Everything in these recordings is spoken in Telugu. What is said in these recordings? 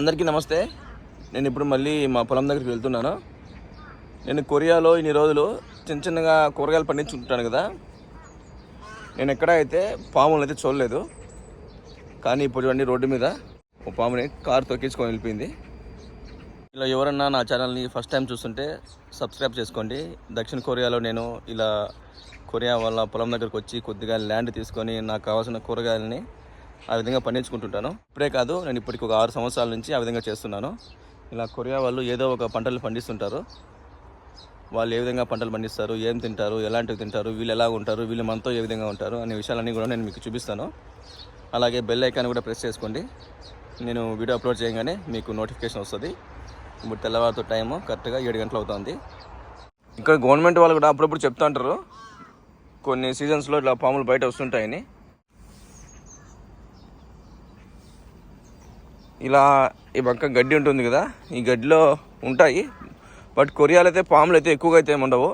అందరికీ నమస్తే. నేను ఇప్పుడు మళ్ళీ మా పొలం దగ్గరికి వెళ్తున్నాను. నేను కొరియాలో ఇన్ని రోజులు చిన్న చిన్నగా కూరగాయలు పండించుకుంటాను కదా. నేను ఎక్కడ అయితే పాములు అయితే చూడలేదు. కానీ ఇప్పుడు చూడండి రోడ్డు మీద ఓ పాముని కారు తొక్కించుకొని వెళ్ళిపోయింది. ఇలా ఎవరన్నా నా ఛానల్ని ఫస్ట్ టైం చూస్తుంటే సబ్స్క్రైబ్ చేసుకోండి. దక్షిణ కొరియాలో నేను ఇలా కొరియా వాళ్ళ పొలం దగ్గరకు వచ్చి కొద్దిగా ల్యాండ్ తీసుకొని నాకు కావాల్సిన కూరగాయలని ఆ విధంగా పండించుకుంటుంటాను. ఇప్పుడే కాదు నేను ఇప్పటికి ఒక ఆరు సంవత్సరాల నుంచి ఆ విధంగా చేస్తున్నాను. ఇలా కొరియా వాళ్ళు ఏదో ఒక పంటలు పండిస్తుంటారు. వాళ్ళు ఏ విధంగా పంటలు పండిస్తారు ఏం తింటారు ఎలాంటివి తింటారు వీళ్ళు ఎలా ఉంటారు వీళ్ళు మనతో ఏ విధంగా ఉంటారు అనే విషయాలన్నీ కూడా నేను మీకు చూపిస్తాను. అలాగే బెల్ ఐకాన్ కూడా ప్రెస్ చేసుకోండి. నేను వీడియో అప్లోడ్ చేయగానే మీకు నోటిఫికేషన్ వస్తుంది. ఇప్పుడు తెల్లవారితో టైము కరెక్ట్గా ఏడు గంటలు అవుతుంది. ఇక్కడ గవర్నమెంట్ వాళ్ళు కూడా అప్పుడప్పుడు చెప్తా ఉంటారు. కొన్ని సీజన్స్లో ఇట్లా పాములు బయట వస్తుంటాయని. ఇలా ఈ పక్క గడ్డి ఉంటుంది కదా ఈ గడ్డిలో ఉంటాయి. బట్ కొరియాలో అయితే పాములు అయితే ఎక్కువగా అయితే ఉండవు.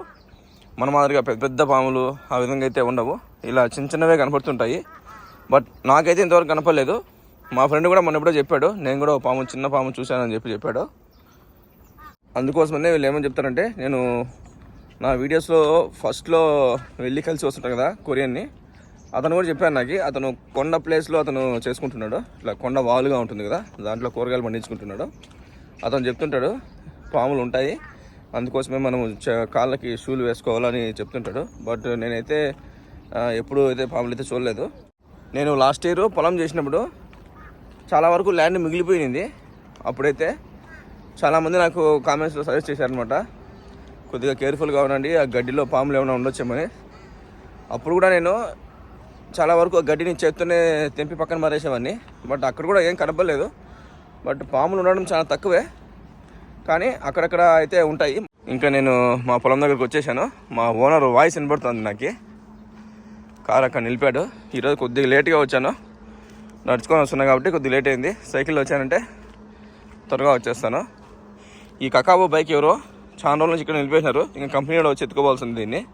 మన మాదిరిగా పెద్ద పెద్ద పాములు ఆ విధంగా అయితే ఉండవు. ఇలా చిన్న చిన్నవే కనపడుతుంటాయి. బట్ నాకైతే ఇంతవరకు కనపడలేదు. మా ఫ్రెండ్ కూడా మొన్న ఎప్పుడో చెప్పాడు నేను కూడా పాము చిన్న పాము చూశానని చెప్పి చెప్పాడు. అందుకోసమనే వీళ్ళు ఏమని చెప్తారంటే నేను నా వీడియోస్లో ఫస్ట్లో వెళ్ళి కలిసి వస్తుంటాను కదా కొరియన్ని. అతను కూడా చెప్పాను నాకు అతను కొండ ప్లేస్లో అతను చేసుకుంటున్నాడు. ఇట్లా కొండ వాలుగా ఉంటుంది కదా దాంట్లో కూరగాయలు పండించుకుంటున్నాడు. అతను చెప్తుంటాడు పాములు ఉంటాయి అందుకోసమే మనం చ- కాళ్ళకి షూలు వేసుకోవాలని చెప్తుంటాడు. బట్ నేనైతే ఎప్పుడూ అయితే పాములు అయితే చూడలేదు. నేను లాస్ట్ ఇయర్ పొలం చేసినప్పుడు చాలా వరకు ల్యాండ్ మిగిలిపోయింది అప్పుడైతే చాలామంది నాకు కామెంట్స్లో సజెస్ట్ చేశారనమాట కొద్దిగా కేర్ఫుల్గా ఉండండి ఆ గడ్డిలో పాములు ఏమైనా ఉండొచ్చేమని అప్పుడు కూడా నేను చాలా వరకు గడ్డిని చేత్తోనే తెంపి పక్కన మారేసేవాడిని. బట్ అక్కడ కూడా ఏం కనపడలేదు. బట్ పాములు ఉండడం చాలా తక్కువే. కానీ అక్కడక్కడ అయితే ఉంటాయి. ఇంకా నేను మా పొలం దగ్గరికి వచ్చేసాను. మా ఓనర్ వాయిస్ వినబడుతుంది నాకు. కార్ అక్కడ నిలిపాడు. ఈరోజు కొద్దిగా లేట్గా వచ్చాను. నడుచుకొని వస్తున్నా కాబట్టి కొద్దిగా లేట్ అయింది. సైకిల్లో వచ్చానంటే త్వరగా వచ్చేస్తాను. ఈ కకాబో బైక్ ఎవరో చాలా రోజుల నుంచి ఇక్కడ నిలిపేసినారు. ఇంకా కంపెనీలో వచ్చి ఎత్తుకోవాల్సింది దీన్ని.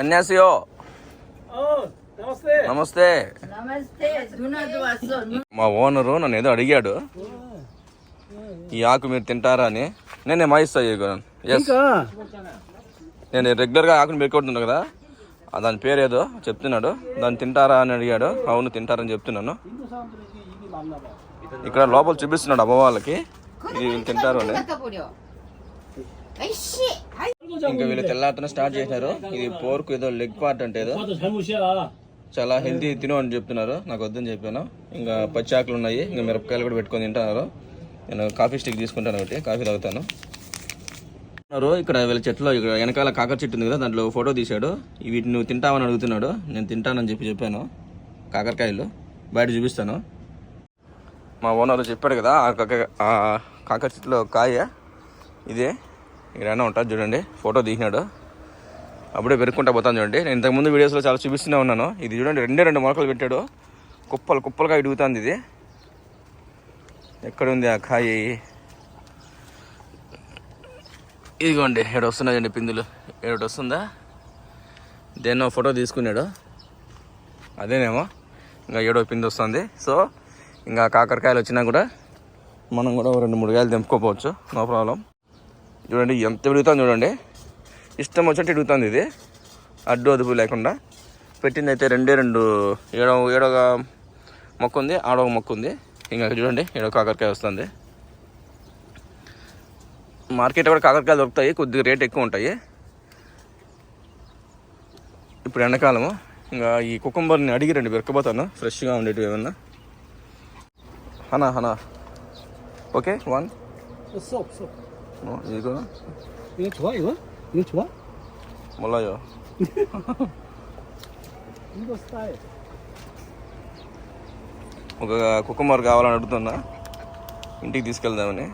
అన్యాసయో నమస్తే. మా ఓనరు నన్ను ఏదో అడిగాడు. ఈ ఆకు మీరు తింటారా అని. నేనే మాయిస్తా ఎస్ నేను రెగ్యులర్గా ఆకుని పెట్టుకుంటున్నాను కదా. దాని పేరు ఏదో చెప్తున్నాడు. దాన్ని తింటారా అని అడిగాడు. అవును తింటారని చెప్తున్నాను. ఇక్కడ లోపల చూపిస్తున్నాడు అమ్మ వాళ్ళకి. తింటారు అని. ఇంకా వీళ్ళు తెల్లారితోనే స్టార్ట్ చేసినారు. ఇది పోర్క్ ఏదో లెగ్ పార్ట్ అంటే ఏదో. చాలా హెల్తీ తిను అని చెప్తున్నారు. నాకు వద్దని చెప్పాను. ఇంకా పచ్చి ఆకులు ఉన్నాయి. ఇంకా మిరపకాయలు కూడా పెట్టుకొని తింటున్నారు. నేను కాఫీ స్టిక్ తీసుకుంటాను ఒకటి. కాఫీ తాగుతాను. ఇక్కడ వీళ్ళ చెట్లో ఇక్కడ వెనకాల కాకర చెట్టు ఉంది కదా దాంట్లో ఫోటో తీశాడు. వీటిని నువ్వు తింటావని అడుగుతున్నాడు. నేను తింటానని చెప్పి చెప్పాను. కాకరకాయలు. బయట చూపిస్తాను. మా ఓనర్ చెప్పాడు కదా ఆ కాకర చెట్టులో కాయ. ఇదే. ఇక్కడైనా ఉంటుంది చూడండి. ఫోటో తీసినాడు అప్పుడే పెరుక్కుంటా పోతాను చూడండి. నేను ఇంతకుముందు వీడియోస్లో చాలా చూపిస్తూనే ఉన్నాను. ఇది చూడండి రెండే రెండు మొలకలు పెట్టాడు. కుప్పలు కుప్పలుగా ఇడుగుతుంది ఇది. ఎక్కడుంది ఆ కాయి ఇదిగోండి ఏడు వస్తున్నాయండి పిందులు. ఏడు వస్తుందా? దేన్నో ఫోటో తీసుకున్నాడు. అదేనేమో? ఇంకా ఏడో పిండి వస్తుంది. సో ఇంకా కాకరకాయలు వచ్చినా కూడా మనం కూడా రెండు మూడు కాయలు తెంపుకోపోవచ్చు. No problem. చూడండి ఎంత విడుగుతుంది చూడండి. ఇష్టం వచ్చినట్టు ఎడుగుతుంది ఇది. అడ్డు అదుపు లేకుండా. పెట్టింది అయితే రెండే రెండు. ఏడో ఏడోగా మొక్క ఉంది ఆడవ మొక్క ఉంది. ఇంకా చూడండి ఏడో కాకరకాయ వస్తుంది. మార్కెట్ కూడా కాకరకాయలు దొరుకుతాయి కొద్దిగా రేట్ ఎక్కువ ఉంటాయి. ఇప్పుడు ఎండాకాలము. ఇంకా ఈ కుకుంబర్ని అడిగి రండి పెరకపోతాను ఫ్రెష్గా ఉండేటివి ఏమన్నా? హనా హనా. Okay one. 없 어 없어 ఇదిగో 이거 좋아 이거? 이거 좋아? 몰라요 이거 스타일 ఒక కుకుంబర్ కావాలని అడుగుతున్నా ఇంటికి తీసుకెళ్దామని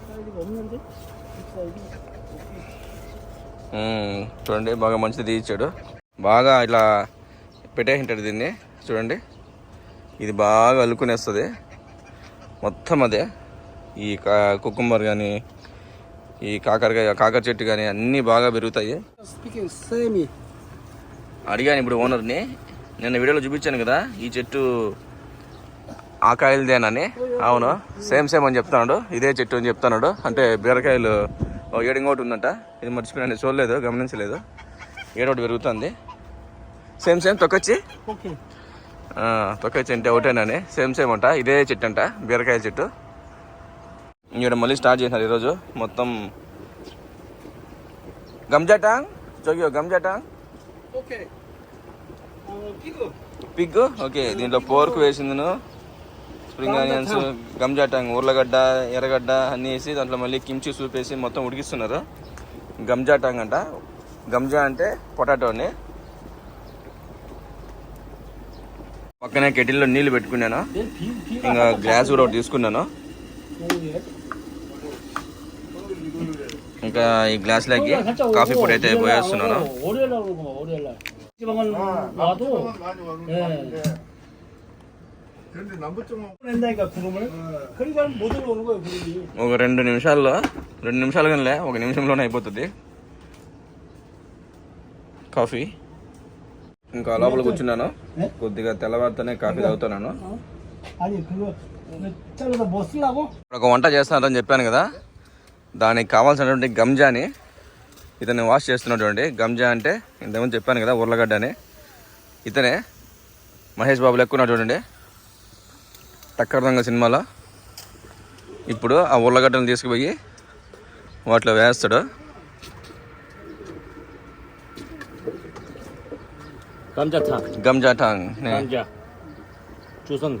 스타일이 없는데? 스타일이 మ్మ్. చూడండి బాగా మంచిది ఇచ్చాడు బాగా ఇట్లా పెట్టేసింటాడు దీన్ని చూడండి ఇది బాగా అల్లుకునేస్తుంది మొత్తం అదే ఈ కుకుంబర్ కానీ ఈ కాకరకాయ కాకర చెట్టు కానీ అన్నీ బాగా పెరుగుతాయి. అడిగాను ఇప్పుడు ఓనర్ని. నిన్న వీడియోలో చూపించాను కదా ఈ చెట్టు ఆ కాయలదేనని అవును సేమ్ సేమ్ అని చెప్తున్నాడు. ఇదే చెట్టు అని చెప్తున్నాడు. అంటే బీరకాయలు ఓ ఏడు ఇంకోటి ఉందంట. ఇది మర్చిపోయినా చూడలేదు గమనించలేదు. ఏడోటి పెరుగుతుంది. Same same తొక్కచ్చి. తొక్కచ్చి అంటే ఒకటేనని. సేమ్ సేమ్ అంట. ఇదే చెట్టు అంట బీరకాయ చెట్టు. ఇక్కడ మళ్ళీ స్టార్ట్ చేసినారు ఈరోజు. మొత్తం గంజాటాంగ్ జోగియో pig. Pig okay. దీంట్లో పోర్క్ వేసిందను. స్ప్రింగ్ ఆనియన్స్ గంజాటాంగ్ ఉర్లగడ్డ ఎర్రగడ్డ అన్నీ వేసి దాంట్లో మళ్ళీ కిమ్చి సూప్ వేసి మొత్తం ఉడికిస్తున్నారు. గంజాటాంగ్ అంట. గంజా అంటే పొటాటో అని పక్కనే కెటిల్లో నీళ్ళు పెట్టుకున్నాను. ఇంకా గ్లాస్ కూడా ఒకటి తీసుకున్నాను. ఇక ఈ గ్లాస్లోకి కాఫీ పొడి అయితే పోయేస్తున్నాను. ఒక రెండు నిమిషాల్లో రెండు నిమిషాలు కానీ ఒక నిమిషంలోనే అయిపోతుంది. కాఫీ. ఇంకా లోపల కూర్చున్నాను కొద్దిగా తెల్లవారితోనే కాఫీ తాగుతున్నాను. ఒక వంట చేస్తానని చెప్పాను కదా. దానికి కావాల్సినటువంటి గంజాని ఇతను వాష్ చేస్తున్నటువంటి గంజా అంటే ఇంతకుముందు చెప్పాను కదా ఉర్లగడ్డ అని ఇతనే మహేష్ బాబు లెక్కున్నటువంటి టక్కర్ సినిమాలో ఇప్పుడు ఆ ఉర్లగడ్డను తీసుకుపోయి వాటిలో వేస్తాడు. గంజా ఠాంగ్ గంజా చూసాను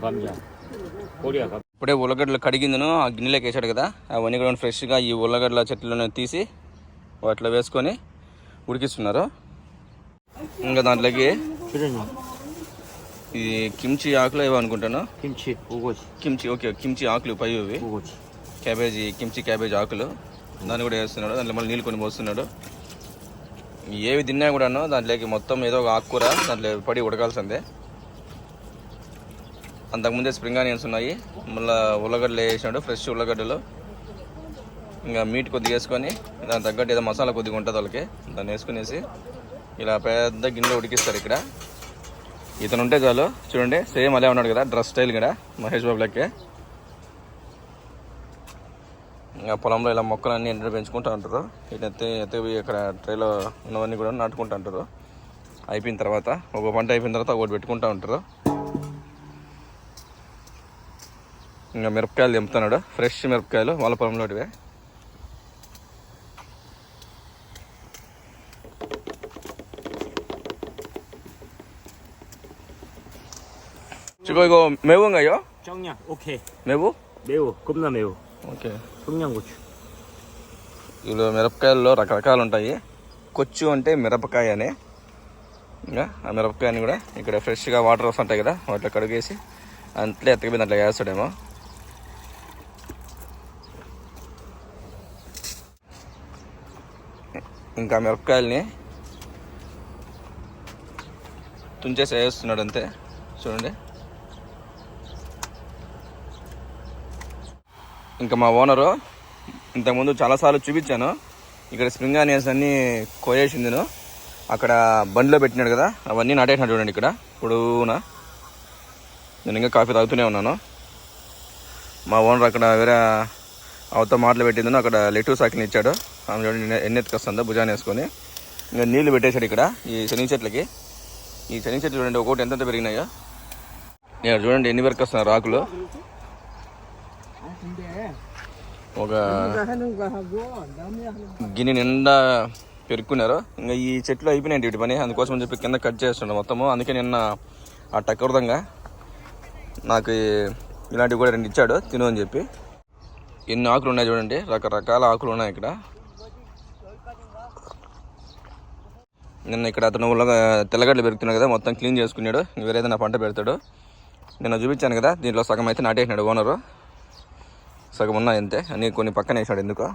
ఇప్పుడే ఉల్లగడ్డలు కడిగిందను ఆ గిన్నెలోకి వేసాడు కదా. అవన్నీ కూడా ఫ్రెష్గా ఈ ఉల్లగడ్డల చెట్లను తీసి వాటిలో వేసుకొని ఉడికిస్తున్నారు. ఇంకా దాంట్లోకి ఇది కిమ్చి ఆకులు ఏవో అనుకుంటాను. కిమ్చి కిమ్చి ఓకే కిమ్చి ఆకులు పై ఇవి. క్యాబేజీ కిమ్చి క్యాబేజీ ఆకులు. దాన్ని కూడా వేస్తున్నాడు దాంట్లో మళ్ళీ నీళ్ళు కొని పోస్తున్నాడు. ఏవి తిన్నా కూడాను దాంట్లోకి మొత్తం ఏదో ఒక ఆకుకూర దాంట్లో పడి ఉడకాల్సిందే. అంతకుముందే స్ప్రింగ్ ఆనియన్స్ ఉన్నాయి. మళ్ళీ ఉల్లగడ్డలు వేసాడు ఫ్రెష్ ఉల్లగడ్డలు. ఇంకా మీట్ కొద్దిగా వేసుకొని దాని తగ్గట్టు ఏదో మసాలా కొద్దిగా ఉంటుంది వాళ్ళకి దాన్ని వేసుకునేసి ఇలా పెద్ద గిన్నెలో ఉడికిస్తారు ఇక్కడ. ఇతను ఉంటే చాలు. చూడండి సేమ్ అలా ఉన్నాడు కదా డ్రెస్ స్టైల్ కూడా మహేష్ బాబు లెక్కే. ఇంకా పొలంలో ఇలా మొక్కలన్నీ ఎండ పెంచుకుంటూ ఉంటారు. ఇటైతే ఎత్తవి ఇక్కడ ట్రైలో ఉన్నవన్నీ కూడా నాటుకుంటూ ఉంటారు. అయిపోయిన తర్వాత ఒక పంట అయిపోయిన తర్వాత ఒకటి పెట్టుకుంటూ ఉంటారు. ఇంకా మిరపకాయలు తెంపుతున్నాడు ఫ్రెష్ మిరపకాయలు వాళ్ళ పొలంలోటివే 지금 이거 매운가요? 정량, 오케이. 매우? 매우, 겁나 매우. ఓకే 청양고추. ఇందులో మిరపకాయల్లో రకరకాలు ఉంటాయి కొచ్చు అంటే మిరపకాయ అని ఇంకా ఆ మిరపకాయని కూడా ఇక్కడ ఫ్రెష్గా వాటర్ వస్తుంటాయి కదా వాటిలో కడిగేసి అంతలే ఎత్తకపోయి దాంట్లో వేస్తాడేమో ఇంకా మిరపకాయల్ని తుంచేసి వేస్తున్నాడు అంతే. చూడండి. ఇంకా మా ఓనరు ఇంతకుముందు చాలాసార్లు చూపించాను. ఇక్కడ స్ప్రింగ్ ఆనియన్స్ అన్నీ కోయేసిందిను అక్కడ బండిలో పెట్టినాడు కదా అవన్నీ నాటేసినాడు చూడండి ఇక్కడ. పొడవునా నేను ఇంకా కాఫీ తాగుతూనే ఉన్నాను. మా ఓనర్ అక్కడ వేరే అవతో మాటలు పెట్టిందను అక్కడ లెటూస్ సాకిని ఇచ్చాడు. ఆమె చూడండి ఎన్నెత్తుకొస్తుందో భుజాన్ని వేసుకొని. ఇంకా నీళ్ళు పెట్టేశాడు ఇక్కడ ఈ శని చెట్లకి. ఈ శని చెట్లు చూడండి ఒక్కోటి ఎంత పెరిగినాయో. నేను చూడండి ఎన్ని పెరికొస్తున్నారు రాకులు. ఒక గిన్నె నిండా పెరుక్కున్నారు. ఇంకా ఈ చెట్లు అయిపోయినాయి వీటి పని? అందుకోసం చెప్పి కింద కట్ చేస్తుండే మొత్తము. అందుకే నిన్న ఆ టక్కరదంగా నాకు ఇలాంటివి కూడా రెండు ఇచ్చాడు తిను అని చెప్పి. ఎన్ని ఆకులు ఉన్నాయి చూడండి రకరకాల ఆకులు ఉన్నాయి ఇక్కడ. నిన్న ఇక్కడ అతను తెల్లగడ్డలు పెరుగుతున్నాయి కదా మొత్తం క్లీన్ చేసుకున్నాడు. వేరేదైనా పంట పెడతాడు. నిన్న చూపించాను కదా దీంట్లో సగం అయితే నాటేసినాడు ఓనరు. సగం ఉన్నాయి అంతే అన్నీ కొన్ని పక్కన వేసాడు ఎందుకో.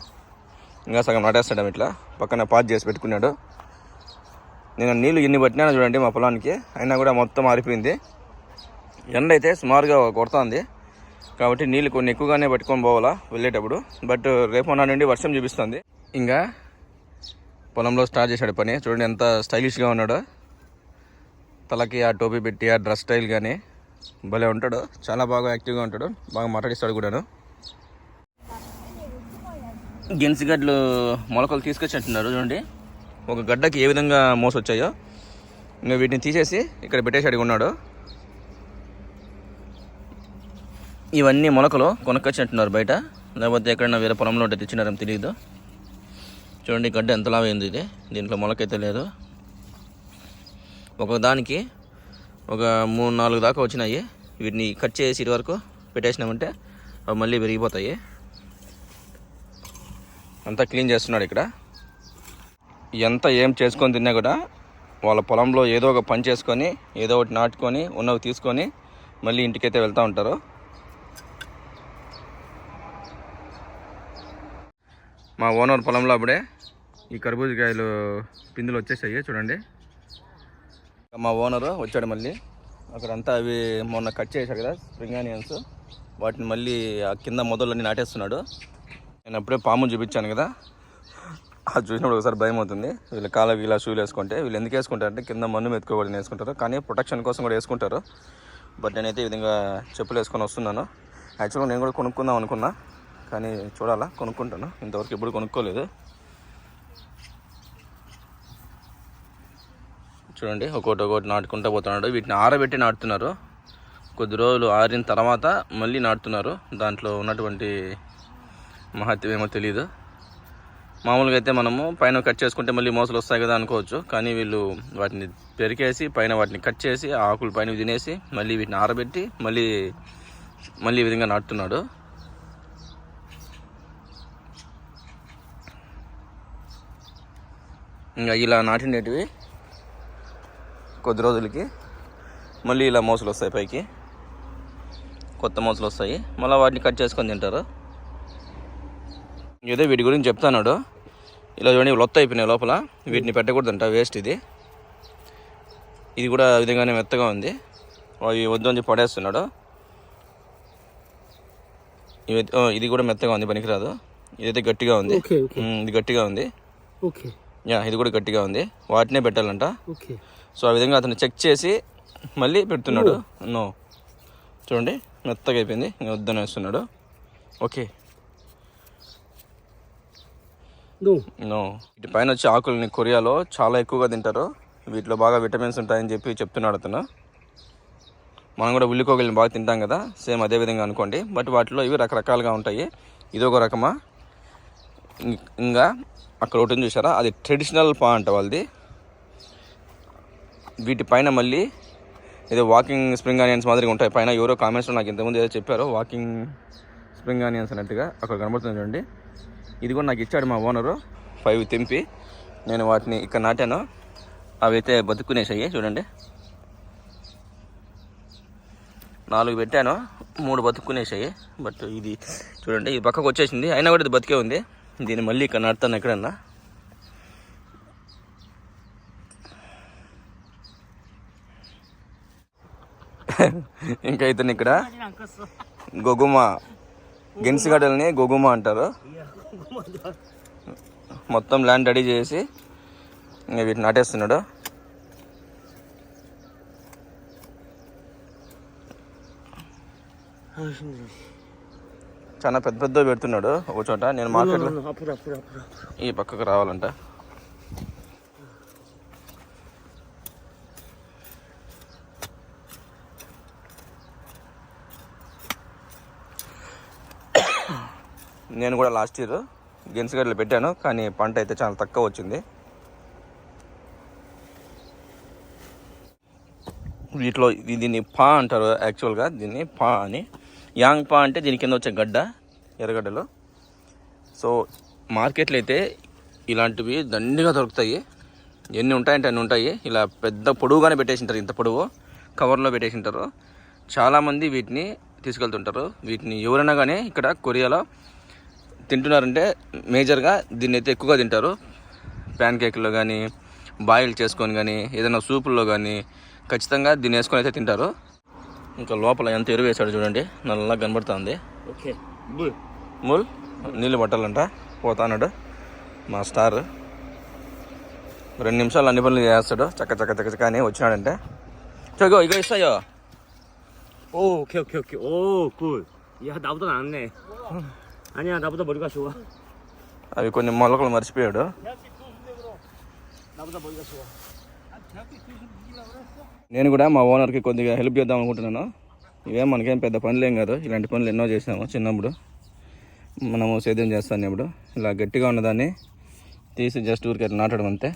ఇంకా సగం నాటేస్తాడు ఇట్లా పక్కన పాజ్ చేసి పెట్టుకున్నాడు. నేను నీళ్ళు ఎన్ని పట్టినాను చూడండి మా పొలానికి అయినా కూడా మొత్తం ఆరిపోయింది. ఎండ అయితే సుమారుగా కొడుతుంది. కాబట్టి నీళ్ళు కొన్ని ఎక్కువగానే పట్టుకొని పోవాలా వెళ్ళేటప్పుడు. బట్ రేపు నుండి వర్షం చూపిస్తుంది. ఇంకా పొలంలో స్టార్ట్ చేశాడు పని. చూడండి ఎంత స్టైలిష్గా ఉన్నాడో. తలకి ఆ టోపీ పెట్టి ఆ డ్రెస్ స్టైల్ కానీ భలే ఉంటాడు. చాలా బాగా యాక్టివ్గా ఉంటాడు. బాగా మాట్లాడిస్తాడు కూడాను. గెన్సి గడ్డలు మొలకలు తీసుకొచ్చి అంటున్నారు చూడండి. ఒక గడ్డకి ఏ విధంగా మోసొచ్చాయో. ఇంకా వీటిని తీసేసి ఇక్కడ పెట్టేసి అడిగి ఉన్నాడు. ఇవన్నీ మొలకలు కొనుక్కొచ్చి అంటున్నారు బయట. లేకపోతే ఎక్కడైనా వేరే పొలంలో ఉంటే తెచ్చినారేమో తెలియదు. చూడండి గడ్డ ఎంత లావైంది ఇది. దీంట్లో మొలకైతే లేదు. ఒక దానికి ఒక మూడు నాలుగు దాకా వచ్చినాయి. వీటిని కట్ చేసి ఇటు వరకు పెట్టేసినామంటే అవి మళ్ళీ పెరిగిపోతాయి అంతా క్లీన్ చేస్తున్నాడు ఇక్కడ. ఎంత ఏం చేసుకొని తిన్నా కూడా వాళ్ళ పొలంలో ఏదో ఒక పని చేసుకొని ఏదో ఒకటి నాటుకొని ఉన్నవి తీసుకొని మళ్ళీ ఇంటికైతే వెళ్తూ ఉంటారు. మా ఓనర్ పొలంలో అప్పుడే ఈ కర్బూజకాయలు పిందులు వచ్చేసాయి చూడండి. మా ఓనరు వచ్చాడు మళ్ళీ. అక్కడంతా అవి మొన్న కట్ చేశారు కదా స్ప్రింగ్ ఆనియన్స్ వాటిని మళ్ళీ ఆ కింద మొదలన్నీ నాటేస్తున్నాడు. నేను అప్పుడే పాము చూపించాను కదా. అది చూసినప్పుడు ఒకసారి భయం అవుతుంది. వీళ్ళు కాళ్ళకి ఇలా షూలు వేసుకుంటే వీళ్ళు ఎందుకు వేసుకుంటారంటే కింద మన్ను మెతుకోవాలని వేసుకుంటారు కానీ ప్రొటెక్షన్ కోసం కూడా వేసుకుంటారు. బట్ నేనైతే ఈ విధంగా చెప్పులు వేసుకొని వస్తున్నాను. యాక్చువల్గా నేను కూడా కొనుక్కుందాం అనుకున్నా. కానీ చూడాలా కొనుక్కుంటాను. ఇంతవరకు ఎప్పుడు కొనుక్కోలేదు. చూడండి ఒకటి ఒకటి నాటుకుంటూ పోతున్నాడు. వీటిని ఆరబెట్టి నాటుతున్నారు. కొద్ది రోజులు ఆరిన తర్వాత మళ్ళీ నాటుతున్నారు. దాంట్లో ఉన్నటువంటి మహత్యం ఏమో తెలియదు మామూలుగా అయితే మనము పైన కట్ చేసుకుంటే మళ్ళీ మోసలు వస్తాయి కదా అనుకోవచ్చు. కానీ వీళ్ళు వాటిని పెరికేసి పైన వాటిని కట్ చేసి ఆకులు పైన తినేసి మళ్ళీ వీటిని ఆరబెట్టి మళ్ళీ మళ్ళీ ఈ విధంగా నాటుతున్నాడు. ఇంకా ఇలా నాటినటివి కొద్ది రోజులకి. మళ్ళీ ఇలా మోసలు వస్తాయి పైకి. కొత్త మోసలు వస్తాయి. మళ్ళీ వాటిని కట్ చేసుకొని తింటారు. ఏదో వీటి గురించి చెప్తాన్నాడు. ఇలా చూడండి లొత్త అయిపోయినాయి లోపల. వీటిని పెట్టకూడదంట వేస్ట్ ఇది. ఇది కూడా విధంగానే మెత్తగా ఉంది. అవి వద్దు అని పడేస్తున్నాడు. ఇది కూడా మెత్తగా ఉంది పనికిరాదు. ఇదైతే గట్టిగా ఉంది. ఇది గట్టిగా ఉంది. ఓకే. యా ఇది కూడా గట్టిగా ఉంది. వాటినే పెట్టాలంట. ఓకే. సో ఆ విధంగా అతను చెక్ చేసి మళ్ళీ పెడుతున్నాడు. నో. చూడండి మెత్తగా అయిపోయింది. ఇంకా వద్దని వేస్తున్నాడు. ఓకే. నో. వీటి పైన వచ్చే ఆకుల్ని కొరియాలో చాలా ఎక్కువగా తింటారు. వీటిలో బాగా విటమిన్స్ ఉంటాయని చెప్పి చెప్తున్నాడు అతను. మనం కూడా ఉల్లికోగలిని బాగా తింటాం కదా సేమ్ అదే విధంగా అనుకోండి. బట్ వాటిలో ఇవి రకరకాలుగా ఉంటాయి. ఇది ఒక రకమా ఇంకా అక్కడ ఒకటి చూసారా అది ట్రెడిషనల్ పాయింట్ వాళ్ళది. వీటి పైన మళ్ళీ ఏదో వాకింగ్ స్ప్రింగ్ ఆనియన్స్ మాదిరిగా ఉంటాయి. పైన ఎవరో కామెంట్స్లో నాకు ఇంతకుముందు ఏదో చెప్పారో వాకింగ్ స్ప్రింగ్ ఆనియన్స్ అన్నట్టుగా అక్కడ కనబడుతుంది చూడండి. ఇది కూడా నాకు ఇచ్చాడు మా ఓనరు ఫైవ్ తెంపి నేను వాటిని ఇక్కడ నాటాను. అవి అయితే బతుక్కునేసాయి చూడండి. నాలుగు పెట్టాను. మూడు బతుకునేసాయి. బట్ ఇది చూడండి ఇది పక్కకు వచ్చేసింది. అయినా కూడా ఇది బతికే ఉంది. దీన్ని మళ్ళీ ఇక్కడ నాటుతాను ఎక్కడన్నా. ఇంకా ఇతను ఇక్కడ గొగుమ గెన్సిగడ్డల్ని గొగుమ అంటారు. మొత్తం ల్యాండ్ రెడీ చేసి ఇంకా వీటిని నాటేస్తున్నాడు. చాలా పెద్ద పెద్ద పెడుతున్నాడు ఒక చోట. నేను మార్కెట్లో అప్పుడు ఈ పక్కకు రావాలంట. నేను కూడా లాస్ట్ ఇయర్ గెన్సిగడ్డలు పెట్టాను కానీ పంట అయితే చాలా తక్కువ వచ్చింది. వీటిలో దీన్ని పా అంటారు యాక్చువల్గా దీన్ని పా అని. యాంగ్ పా అంటే దీని కింద వచ్చే గడ్డ ఎర్రగడ్డలు. సో మార్కెట్లో అయితే ఇలాంటివి దండిగా దొరుకుతాయి. ఎన్ని ఉంటాయంటే అన్ని ఉంటాయి. ఇలా పెద్ద పొడవుగానే పెట్టేసింటారు ఇంత పొడవు. కవర్లో పెట్టేసింటారు. చాలామంది వీటిని తీసుకెళ్తుంటారు. వీటిని ఎవరైనా కానీ ఇక్కడ కొరియాలో తింటున్నారంటే మేజర్గా దీన్ని అయితే ఎక్కువగా తింటారు. ప్యాన్ కేక్లో కానీ బాయిల్ చేసుకొని కానీ ఏదైనా సూపుల్లో కానీ ఖచ్చితంగా దీన్ని వేసుకొని అయితే తింటారు. ఇంకా లోపల ఎంత ఎరువు వేసాడు చూడండి. నల్లగా కనబడుతుంది. ఓకే. ముల్ నీళ్ళు పట్టాలంట. పోతానాడు మా స్టార్. రెండు నిమిషాలు అన్ని పనులు చేస్తాడు. చక్క చక్క చక్క చక్క అని వచ్చినాడంటే. చగో ఇగో ఇస్తాయో okay okay okay. Oh cool. ఇక దాబుతా అన్నే? అని దాబుతా బొడిగా చూ అవి కొన్ని మొలకలు మర్చిపోయాడు. నేను కూడా మా ఓనర్కి కొద్దిగా హెల్ప్ చేద్దాం అనుకుంటున్నాను. ఇవే మనకేం పెద్ద పనులేం కాదు. ఇలాంటి పనులు ఎన్నో చేసాము చిన్నప్పుడు. మనము సేద్యం చేస్తాను ఇప్పుడు. ఇలా గట్టిగా ఉన్నదాన్ని తీసి జస్ట్ ఊరికి అట్లా నాటడం అంతే.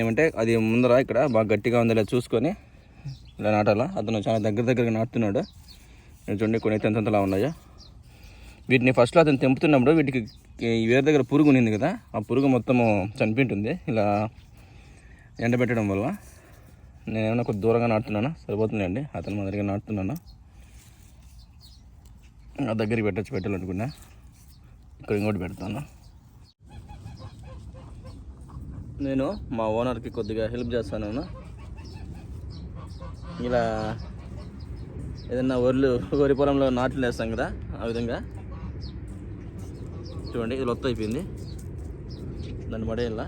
ఏమంటే అది ముందర ఇక్కడ బాగా గట్టిగా ఉందిలా చూసుకొని ఇలా నాటాలా? అతను చాలా దగ్గర దగ్గరగా నాటుతున్నాడు. నేను చూడండి కొన్ని తెంతంతలా ఉన్నాయో. వీటిని ఫస్ట్లో అతను తెంపుతున్నప్పుడు వీటికి వేరే దగ్గర పురుగు ఉన్నింది కదా. ఆ పురుగు మొత్తము చనిపోయింటుంది ఇలా ఎండబెట్టడం వల్ల. నేను ఏమైనా కొద్ది దూరంగా నాటుతున్నాను? సరిపోతుందండి అతను మాదిరిగా నాటుతున్నాను? ఆ దగ్గరికి పెట్టచ్చు పెట్టాలనుకున్నా. ఇక్కడ ఇంకోటి పెడతాను? నేను మా ఓనర్కి కొద్దిగా హెల్ప్ చేస్తాను ఇలా ఏదన్నా వరిలు వరి పొలంలో నాట్లు వేస్తాం కదా ఆ విధంగా. చూడండి ఇది లొత్త అయిపోయింది. దాన్ని పడేయాల?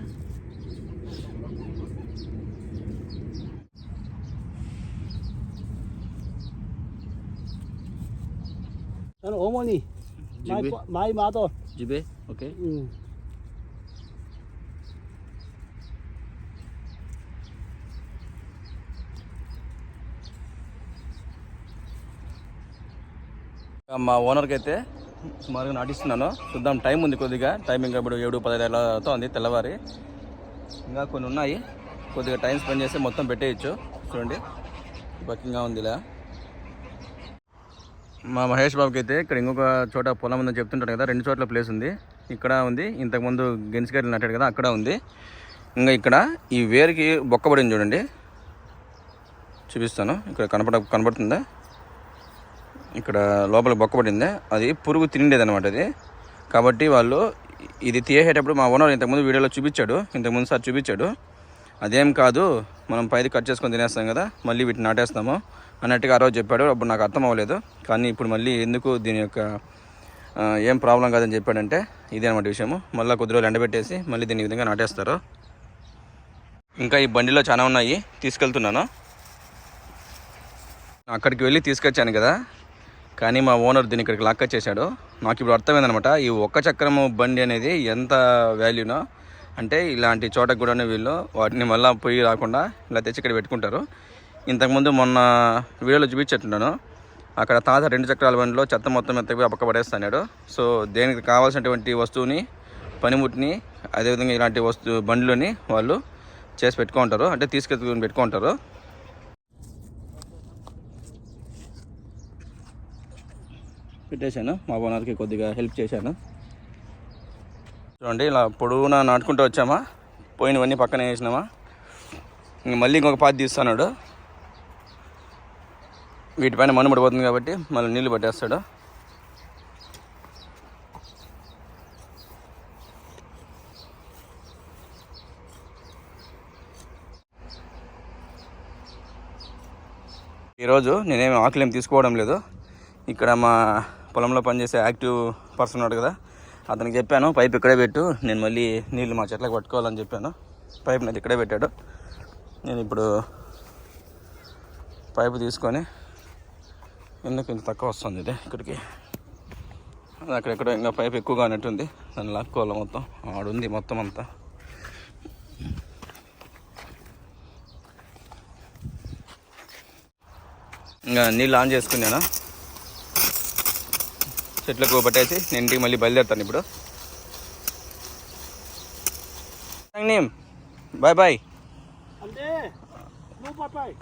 나는 어머니 마이 집이? 파- 마이 마더 집에 오케이 응. మా ఓనర్కి అయితే సుమారుగా నాటిస్తున్నాను చూద్దాం టైం ఉంది కొద్దిగా టైం ఇంకా ఇప్పుడు ఏడు పదహైదు అవుతుంది తెల్లవారి ఇంకా కొన్ని ఉన్నాయి కొద్దిగా టైం స్పెండ్ చేసి మొత్తం పెట్టేయచ్చు చూడండి బక్కింగ్గా ఉంది ఇలా మా మహేష్ బాబుకి అయితే ఇక్కడ ఇంకొక చోట పొలం ఉందని చెప్తుంటారు కదా రెండు చోట్ల ప్లేస్ ఉంది. ఇక్కడ ఉంది ఇంతకుముందు గెన్సికాయలు నాటాడు కదా అక్కడ ఉంది. ఇంకా ఇక్కడ ఈ వేరుకి బొక్కబడింది చూడండి. చూపిస్తాను. ఇక్కడ కనపడ కనపడుతుందా? ఇక్కడ లోపల బొక్కబడింది అది పురుగు తిండేది అనమాట అది. కాబట్టి వాళ్ళు ఇది తీసేటప్పుడు మా ఓనర్ ఇంతకుముందు వీడియోలో చూపించాడు. ఇంతకుముందు సార్ చూపించాడు. అదేం కాదు మనం పైది కట్ చేసుకొని తినేస్తాం కదా మళ్ళీ వీటిని నాటేస్తాము. అన్నట్టుగా ఆ రోజు చెప్పాడు. అప్పుడు నాకు అర్థం అవ్వలేదు. కానీ ఇప్పుడు మళ్ళీ ఎందుకు దీని యొక్క ఏం ప్రాబ్లం కాదని చెప్పాడంటే ఇదే అనమాట విషయము. మళ్ళీ కొద్ది రోజులు ఎండబెట్టేసి మళ్ళీ దీని విధంగా నాటేస్తారు. ఇంకా ఈ బండిలో చాలా ఉన్నాయి. తీసుకెళ్తున్నాను. అక్కడికి వెళ్ళి తీసుకొచ్చాను కదా. కానీ మా ఓనర్ దీన్ని ఇక్కడికి లాక్కొచ్చేసాడు నాకు ఇప్పుడు అర్థమైందనమాట ఈ ఒక్క చక్రము బండి అనేది ఎంత వాల్యూనో అంటే ఇలాంటి చోటకు కూడా వీళ్ళు వాటిని మళ్ళీ పొయ్యి రాకుండా ఇలా తెచ్చి ఇక్కడ పెట్టుకుంటారు. ఇంతకుముందు మొన్న వీడియోలో చూపించేట్టున్నాను. అక్కడ తాత రెండు చక్రాల బండిలో చెత్త మొత్తం ఎత్తపోయి పక్క సో దేనికి కావాల్సినటువంటి వస్తువుని పనిముట్టిని అదేవిధంగా ఇలాంటి వస్తువు బండ్లని వాళ్ళు చేసి పెట్టుకుంటారు అంటే తీసుకెత్తుకుని పెట్టుకుంటారు పెట్టేశాను. మా ఓనర్కి కొద్దిగా హెల్ప్ చేశాను. చూడండి ఇలా పొడవునా నాటుకుంటూ వచ్చామా? పోయినవన్నీ పక్కన వేసినామా? ఇంక మళ్ళీ ఇంకొక పాతి తీస్తున్నాడు. వీటిపైన మన్ను పడిపోతుంది కాబట్టి మళ్ళీ నీళ్ళు పట్టేస్తాడు. ఈరోజు నేనేమి ఆకులు తీసుకోవడం లేదు. ఇక్కడ మా పొలంలో పనిచేసే యాక్టివ్ పర్సన్ ఉన్నాడు కదా అతనికి చెప్పాను పైప్ ఇక్కడే పెట్టు నేను మళ్ళీ నీళ్ళు మా చెట్లకు పట్టుకోవాలని చెప్పాను. పైప్ నాది ఇక్కడే పెట్టాడు. నేను ఇప్పుడు పైపు తీసుకొని ఎందుకు ఇంత తక్కువ వస్తుంది ఇది ఇక్కడికి? అక్కడెక్కడ ఇంకా పైప్ ఎక్కువగా ఉన్నట్టుంది. దాన్ని లాక్కోవాలి మొత్తం. ఆడుంది మొత్తం అంతా. ఇంకా నీళ్ళు ఆన్ చేసుకున్నాను? చెట్లకు పట్టేసి నేను ఇంటికి మళ్ళీ బయలుదేరుతాను ఇప్పుడు. Name bye bye.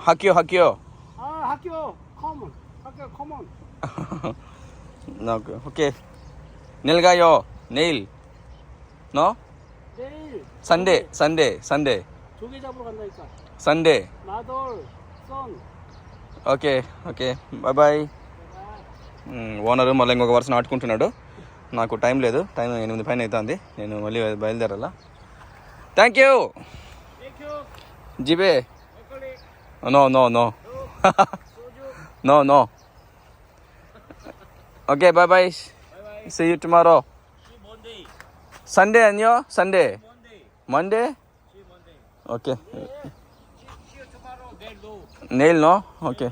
హక్యో హక్యో. హక్యో 아 학교 컴온 학교 컴온 నాకు okay నిల్గాయో nail no 내일 Sunday Sunday Sunday 조개 잡으러 간다니까 Sunday 마돌 선 okay okay bye bye owner మళ్ళీ ఇంకొక వరుస నాటుకుంటున్నాడు నాకు టైం లేదు టైం ఎనిమిది పైన అవుతుంది నేను మళ్ళీ బయలుదేరాలా thank you Okay, bye bye. See you tomorrow. Sunday and your Sunday. Monday. Okay. Nail no? Okay.